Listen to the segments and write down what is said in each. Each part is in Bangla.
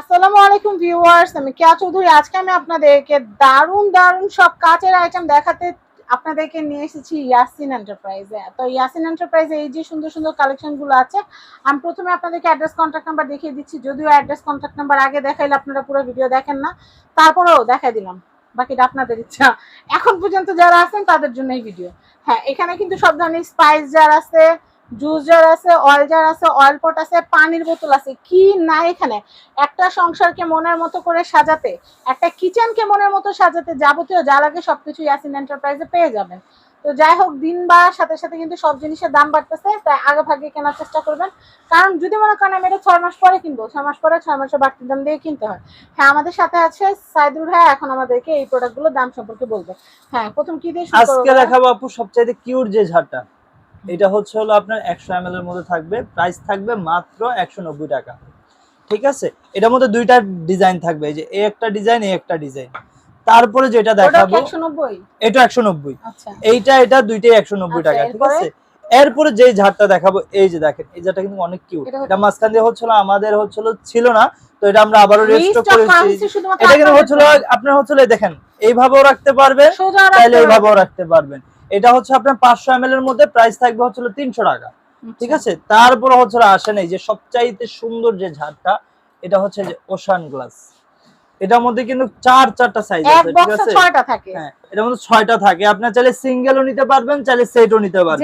আসসালামু আলাইকুম ভিউয়ার্স, আমি কেয়া চৌধুরী। আজকে আমি আপনাদেরকে দারুণ দারুণ সব কাচের আইটেম দেখাতে আপনাদেরকে নিয়ে এসেছি ইয়াসিন এন্টারপ্রাইজে তো ইয়াসিন এন্টারপ্রাইজে এই যে সুন্দর সুন্দর কালেকশনগুলো আছে, আমি প্রথমে আপনাদেরকে অ্যাড্রেস কন্ট্যাক্ট নাম্বার দেখিয়ে দিচ্ছি। যদিও অ্যাড্রেস কন্ট্যাক্ট নাম্বার আগে দেখাইলে আপনারা পুরো ভিডিও দেখেন না, তারপরেও দেখাই দিলাম। বাকিটা আপনাদের ইচ্ছা। এখন পর্যন্ত যারা আছেন, তাদের জন্য এই ভিডিও হ্যাঁ এখানে কিন্তু সব ধরনের স্পাইস জার আছে জুস জার আছে অয়েল জার আছে অয়েল পট আছে পানির বোতল আছে। কি না এখানে? একটা সংসারকে মনের মতো করে সাজাতে একটা কিচেনকে মনের মতো সাজাতে যাবতীয় যা লাগে সবকিছু ইয়াসিন এন্টারপ্রাইজে পেয়ে যাবেন। তো যাই হোক দিন বাড়ার সাথে সাথে কিন্তু সব জিনিসের দাম বাড়তেছে তাই আগে ভাগে কেনার চেষ্টা করবেন। কারণ যদি মনে করেন আমি এটা ছয় মাস পরে কিনবো ছয় মাস পরে ছয় মাসের বাড়তি দাম দিয়ে কিনতে হয়। হ্যাঁ আমাদের সাথে আছে সাইদুল ভাই এখন আমাদেরকে এই প্রোডাক্টগুলোর দাম সম্পর্কে বলবে। হ্যাঁ প্রথম কি দিয়ে আজকে দেখাবো আপু সবচাইতে কিউট যে ঝাড়টা। এটা হচ্ছে হলো আপনার একশো এম এর মধ্যে থাকবে। প্রাইস থাকবে মাত্র একশো নব্বই টাকা। ঠিক আছে? এটার মধ্যে দুইটা ডিজাইন থাকবে। যে এই একটা ডিজাইন এই একটা ডিজাইন তারপরে যেটা দেখাবো এটা একশো নব্বই। আচ্ছা। এইটা এটা দুইটাই একশো নব্বই আচ্ছা, টাকা ঠিক আছে? এরপরে যে ঝাড়টা দেখাবো এই যে দেখেন এই ঝাড়টা কিন্তু অনেক কিউট এটা মাঝখান দিয়ে হচ্ছিল আমাদের হচ্ছিল ছিল না তো এটা আমরা আবারও রেজিস্টার করেছি এটা কিন্তু হচ্ছিল আপনার হচ্ছিল দেখেন এইভাবেও রাখতে পারবেন রাখতে এইভাবেও রাখতে পারবেন। এটা হচ্ছে আপনার পাঁচশো এম এর মধ্যে প্রাইস থাকবে হচ্ছিল তিনশো টাকা। ঠিক আছে? তারপরে হচ্ছে আসেন এই যে সবচাইতে সুন্দর যে ঝাড়টা এটা হচ্ছে যে ওশান গ্লাস এটার মধ্যে কিন্তু চার চারটা সাইজ আছে ঠিক আছে? ছয়টা থাকে। হ্যাঁ এটার মধ্যে ছয়টা থাকে। আপনার চাইলে সিঙ্গেলও নিতে পারবেন চাইলে সেটও নিতে পারবেন।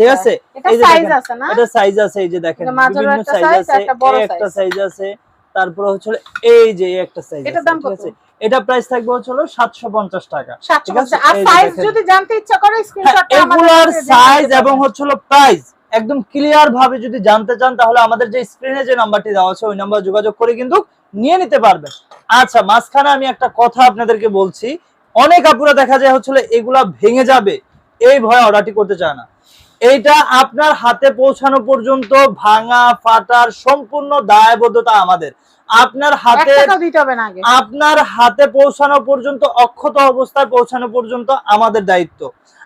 ঠিক আছে? এটা সাইজ আছে না? এটা সাইজ আছে এই যে দেখেন বিভিন্ন সাইজ আছে একটা। সাইজ আছে তারপরে হচ্ছে এই যে এই একটা সাইজ আছে ঠিক আছে? এটা প্রাইস থাকবে হলো 750 টাকা। ঠিক আছে, আর সাইজ যদি জানতে ইচ্ছা করে হ্যাঁ, স্ক্রিনশটটা এগুলার সাইজ এবং হচ্ছে হলো প্রাইস একদম ক্লিয়ার ভাবে যদি জানতে চান তাহলে আমাদের যে স্ক্রিনে যে নাম্বারটি দেওয়া আছে ওই নাম্বার যোগাযোগ করে কিন্তু নিয়ে নিতে পারবেন। আচ্ছা মাঝখানে আমি একটা কথা আপনাদেরকে বলছি। অনেক আপুরা দেখা যায় হচ্ছে এগুলা ভেঙে যাবে। এই ভয়ে অর্ডারটি করতে চায় না। এইটা আপনার হাতে পৌঁছানো পর্যন্ত ভাঙা ফাটার সম্পূর্ণ দায়বদ্ধতা আমাদের। আপনার হাতে আপনার হাতে পৌঁছানো পর্যন্ত অক্ষত অবস্থায় পৌঁছানো পর্যন্ত আমাদের দায়িত্ব।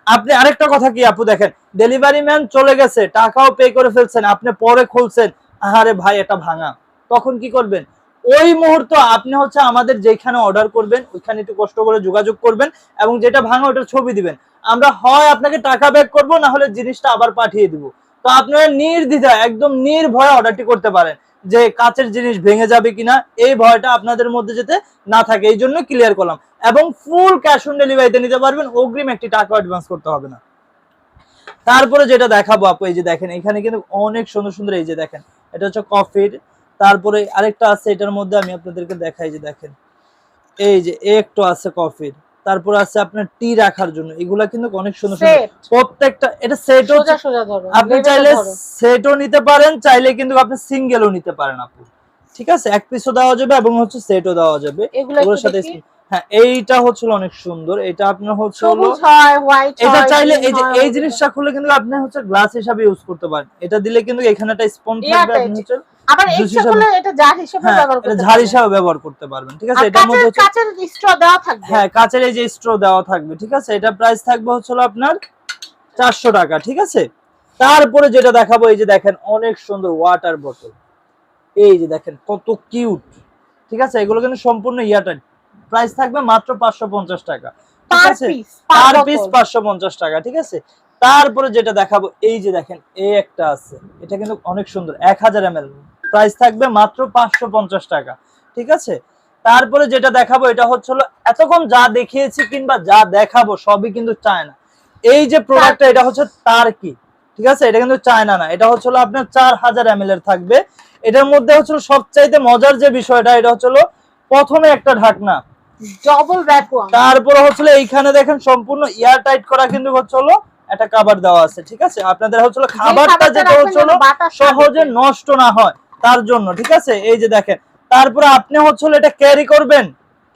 আপনি আরেকটা কথা কি আপু দেখেন? ডেলিভারি ম্যান চলে গেছে টাকাও পে করে ফেলছেন আপনি পরে খুলছেন আরে ভাই এটা ভাঙা। তখন কি করবেন? ওই মুহূর্ত আপনি হচ্ছে আমাদের যেখানে অর্ডার করবেন ওইখানে একটু কষ্ট করে যোগাযোগ করবেন এবং যেটা ভাঙা ওটার ছবি দিবেন। আমরা হয় আপনাকে টাকা ব্যাক করব না হলে জিনিসটা আবার পাঠিয়ে দিব। তো আপনারা নির্দ্বিধায় একদম নির্ভয়ে অর্ডারটি করতে পারেন। যে কাচের জিনিস ভেঙে যাবে কিনা, এই ভয়টা আপনাদের মধ্যে যেতে না থাকে, এই জন্য ক্লিয়ার করলাম। এবং ফুল ক্যাশ অন ডেলিভারিতে নিতে পারবেন, অগ্রিম একটি টাকা অ্যাডভান্স করতে হবে না। তারপরে যেটা দেখাবো আপু, এই যে দেখেন, এখানে কিন্তু অনেক সুন্দর সুন্দর এই যে দেখেন, এটা হচ্ছে কফির তারপরে আরেকটা আছে, এটার মধ্যে আমি আপনাদেরকে দেখাই যে দেখেন, এই যে একটু আছে কফির তারপর আছে আপনার টি রাখার জন্য। এগুলা কিন্তু অনেক সুন্দর সুন্দর। প্রত্যেকটা এটা সেটও আপনি চাইলে সেট সেটও নিতে পারেন চাইলে কিন্তু আপনি সিঙ্গেলও নিতে পারেন আপু। ঠিক আছে? এক পিসও দেওয়া যাবে এবং হচ্ছে সেটও দেওয়া যাবে। এগুলো এগুলোর সাথে। হ্যাঁ এইটা হচ্ছিল অনেক সুন্দর। এটা আপনার হচ্ছে হলো সবুজ এটা চাইলে এই যে এই জিনিসটা খুলে কিন্তু আপনি হচ্ছে গ্লাস হিসাবে ইউজ করতে পারেন। এটা দিলে কিন্তু এখানে একটা স্পন থাকবে আপনি হচ্ছে আবার জুস এক্সট্রা হিসাবে- করলে এটা জার হিসেবে হ্যাঁ ব্যবহার করতে ঝাড় পারবেন। ব্যবহার করতে পারবেন ঠিক আছে? এটার মধ্যে কাচের স্ট্র দেওয়া থাকবে। হ্যাঁ কাচের এই যে স্ট্রো দেওয়া থাকবে ঠিক আছে? এটা প্রাইস থাকবে হচ্ছে আপনার চারশো টাকা ঠিক আছে? তারপরে যেটা দেখাবো এই যে দেখেন অনেক সুন্দর ওয়াটার বোতল এই যে দেখেন কত কিউট ঠিক আছে? এগুলো কিন্তু সম্পূর্ণ ইয়াটার প্রাইস থাকবে মাত্র পাঁচশো পঞ্চাশ টাকা। ঠিক আছে? পিস পার পিস পাঁচশো পঞ্চাশ টাকা ঠিক আছে? তারপরে যেটা দেখাবো এই যে দেখেন এই একটা আছে। এটা কিন্তু অনেক সুন্দর এক হাজার এম প্রাইস থাকবে মাত্র পাঁচশো পঞ্চাশ টাকা ঠিক আছে? তারপরে যেটা দেখাবো এটা হচ্ছে এতক্ষণ যা দেখিয়েছি কিংবা যা দেখাবো সবই কিন্তু চায় না এই যে প্রোডাক্টটা এটা হচ্ছে তার কি ঠিক আছে? এটা কিন্তু চায়না না এটা হচ্ছে আপনার চার হাজার এম এর থাকবে। এটার মধ্যে হচ্ছে হলো সবচাইতে মজার যে বিষয়টা এটা হচ্ছে হলো প্রথমে একটা ঢাকনা। ডবল তারপরে হচ্ছে এইখানে দেখেন সম্পূর্ণ এয়ার টাইট করা কিন্তু হচ্ছে হলো একটা খাবার দেওয়া আছে ঠিক আছে? আপনাদের হচ্ছে খাবারটা যেটা হচ্ছে সহজে নষ্ট না হয় তার জন্য ঠিক আছে? এই যে দেখেন তারপরে আপনি হচ্ছে এটা ক্যারি করবেন?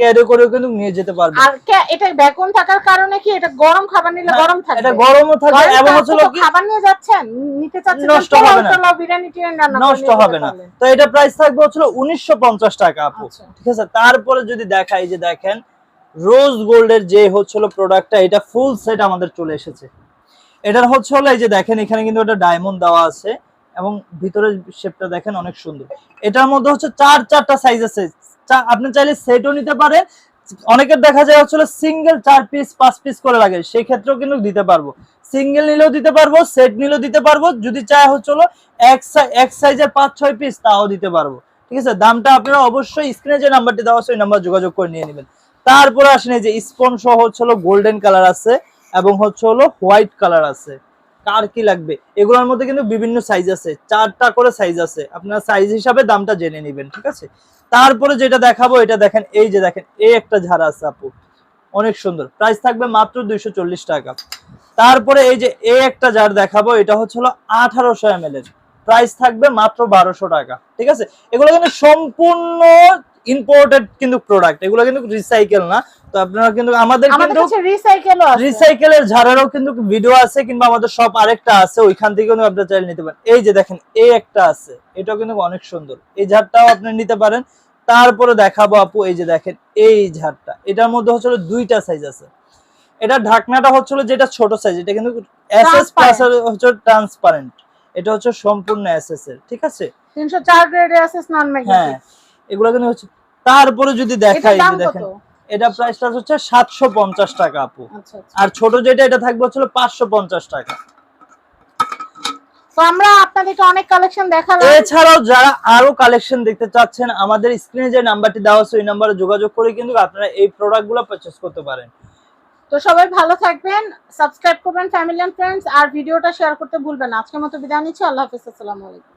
ক্যারি কিন্তু নিয়ে যেতে পারবেন আর এটা ভ্যাকুয়াম থাকার কারণে কি এটা গরম খাবার নিলে গরম থাকবে? এটা গরমও থাকে এবং হচ্ছে কি খাবার নিয়ে যাচ্ছেন নিতে চাচ্ছেন নষ্ট হবে না। বিরিয়ানি টিরিয়ানি রান্না নষ্ট হবে না। তো এটা প্রাইস থাকবে উনিশশো পঞ্চাশ টাকা আপু। আচ্ছা। ঠিক আছে? তারপরে যদি দেখাই যে দেখেন রোজ গোল্ডের যে হচ্ছিল প্রোডাক্টটা এটা ফুল সেট আমাদের চলে এসেছে। এটার হচ্ছে হলো এই যে দেখেন এখানে কিন্তু একটা ডায়মন্ড দেওয়া আছে এবং ভিতরের শেপটা দেখেন অনেক সুন্দর। এটার মধ্যে হচ্ছে চার চারটা সাইজ আছে। আপনি চাইলে সেটও নিতে পারেন। অনেকের দেখা যায় হচ্ছে সিঙ্গেল চার পিস পাঁচ পিস করে লাগে সেই ক্ষেত্রেও কিন্তু দিতে পারব। সিঙ্গেল নিলেও দিতে পারব সেট নিলেও দিতে পারব। যদি চায় হচ্ছে হলো এক সাই- এক সাইজের পাঁচ, ছয় পিস তাও দিতে পারব। ঠিক আছে? দামটা আপনারা অবশ্যই স্ক্রিনে যে নাম্বারটি দেওয়া ওই নাম্বার যোগাযোগ করে নিয়ে নেবেন। তারপরে আসেন এই যে স্পন সহ হচ্ছে হলো গোল্ডেন কালার আছে এবং হচ্ছে হলো হোয়াইট কালার আছে। কার কি লাগবে? এগুলোর মধ্যে কিন্তু বিভিন্ন সাইজ আছে। চারটা করে সাইজ আছে। আপনারা সাইজ হিসাবে দামটা জেনে নেবেন, ঠিক আছে? তারপরে যেটা দেখাবো, এটা দেখেন, এই যে দেখেন, এই একটা ঝাড়া আছে আপু। অনেক সুন্দর। প্রাইস থাকবে মাত্র দুইশো চল্লিশ টাকা। তারপরে এই যে এই একটা জার দেখাবো, এটা হচ্ছে হলো আঠারোশো এম এর। প্রাইস থাকবে মাত্র বারোশো টাকা, ঠিক আছে? এগুলো কিন্তু সম্পূর্ণ ইম্পোর্টেড কিন্তু প্রোডাক্ট এগুলো কিন্তু রিসাইকেল না। তো আপনারা কিন্তু আমাদের কিন্তু রিসাইকেলও আছে। রিসাইকেলের ঝাড়েরও কিন্তু ভিডিও আছে কিংবা আমাদের সব আরেকটা আছে ওইখান থেকে কিন্তু আপনারা চাইলে নিতে পারেন। এই যে দেখেন এই একটা আছে এটাও কিন্তু অনেক সুন্দর। এই ঝাড়টাও আপনি নিতে পারেন। তারপরে দেখাবো আপু এই যে দেখেন এই ঝাড়টা। এটার মধ্যে হচ্ছে দুইটা সাইজ আছে। এটা ঢাকনাটা হচ্ছে যেটা ছোট সাইজ এটা কিন্তু এসএস প্লাস হচ্ছে ট্রান্সপারেন্ট এটা হচ্ছে সম্পূর্ণ এসএস এর ঠিক আছে? তিনশো চার গ্রেডের আছে নন হ্যাঁ ম্যাগনেটিক এগুলো কিন্তু হচ্ছে তারপরে যদি দেখাই দেখেন এটা প্রাইসটা হচ্ছে সাতশো পঞ্চাশ টাকা আপু। আচ্ছা আচ্ছা। আর ছোট যেটা এটা থাকবে হচ্ছে পাঁচশো পঞ্চাশ টাকা। তো আমরা আপনাদেরকে অনেক কালেকশন দেখালাম। এছাড়াও যারা আরও কালেকশন দেখতে চাচ্ছেন আমাদের স্ক্রিনে যে নাম্বারটি দেওয়া আছে ওই নাম্বারে যোগাযোগ করে কিন্তু আপনারা এই করতে পারেন। তো সবাই ভালো থাকবেন সাবস্ক্রাইব করবেন ফ্যামিলি এন্ড ফ্রেন্ডস আর ভিডিওটা শেয়ার করতে ভুলবেন না। আজকের মতো বিদায় নিচ্ছি আল্লাহ হাফিজ আসসালামু আলাইকুম।